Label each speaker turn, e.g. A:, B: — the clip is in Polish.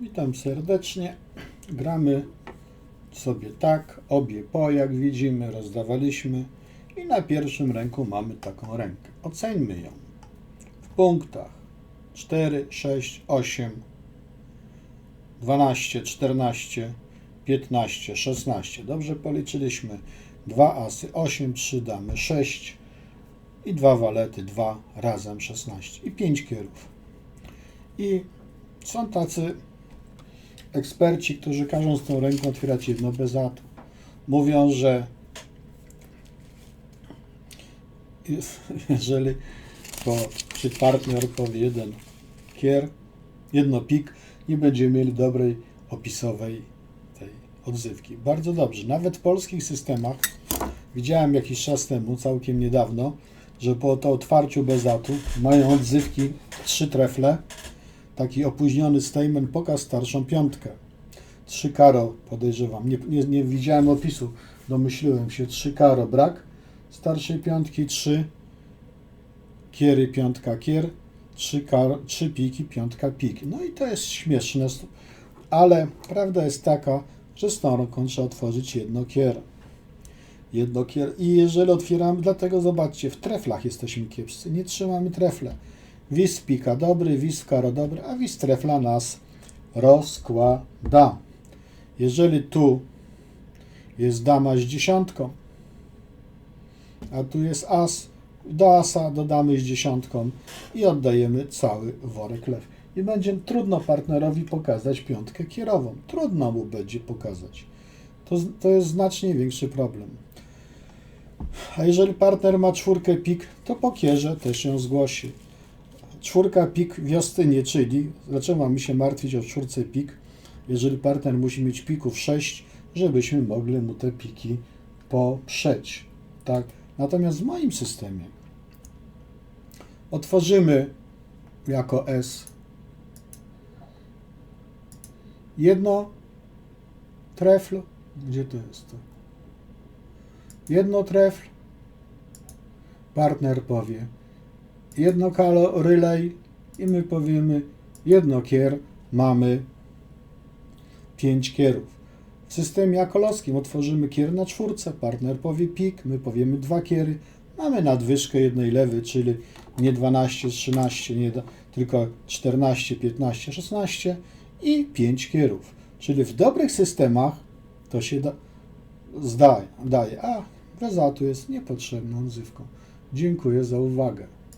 A: Witam serdecznie. Gramy sobie tak, obie po, jak widzimy, rozdawaliśmy i na pierwszym ręku mamy taką rękę. Oceńmy ją w punktach 4, 6, 8, 12, 14, 15, 16. Dobrze policzyliśmy. Dwa asy, 8, 3 damy, 6 i dwa walety, 2 razem 16 i 5 kierów. I są tacy eksperci, którzy każą z tą ręką otwierać jedno bez atu. Mówią, że jeżeli po, czy partner powie jeden kier, jedno pik, nie będziemy mieli dobrej opisowej tej odzywki. Bardzo dobrze. Nawet w polskich systemach widziałem jakiś czas temu, całkiem niedawno, że po to otwarciu bez atu mają odzywki trzy trefle, taki opóźniony statement pokaz starszą piątkę. Trzy karo podejrzewam. Nie, nie, nie widziałem opisu, domyśliłem się. Trzy karo brak starszej piątki, trzy kiery, piątka kier, trzy, kar, trzy piki, piątka pik. No i to jest śmieszne, ale prawda jest taka, że ręką trzeba otworzyć jedno kier. Jedno kier. I jeżeli otwieramy, dlatego zobaczcie, w treflach jesteśmy kiepscy, nie trzymamy trefle. Wis pika dobry, wis karo dobry, a wis trefla nas rozkłada. Jeżeli tu jest dama z dziesiątką, a tu jest as, do asa dodamy z dziesiątką i oddajemy cały worek lew. I będzie trudno partnerowi pokazać piątkę kierową. Trudno mu będzie pokazać. To, to jest znacznie większy problem. A jeżeli partner ma czwórkę pik, to po kierze też ją zgłosi. Czwórka pik wiostynie, czyli dlaczego mamy się martwić o czwórce pik, jeżeli partner musi mieć pików 6, żebyśmy mogli mu te piki poprzeć. Tak? Natomiast w moim systemie otworzymy jako S jedno trefl, gdzie to jest? Jedno trefl, partner powie jedno kalo relay i my powiemy jedno kier, mamy 5 kierów. W systemie akolowskim otworzymy kier na czwórce, partner powie pik, my powiemy dwa kiery, mamy nadwyżkę jednej lewy, czyli nie 12, 13, nie, tylko 14, 15, 16 i 5 kierów. Czyli w dobrych systemach to się da, zdaje, daje, a bez atu jest niepotrzebną odzywką. Dziękuję za uwagę.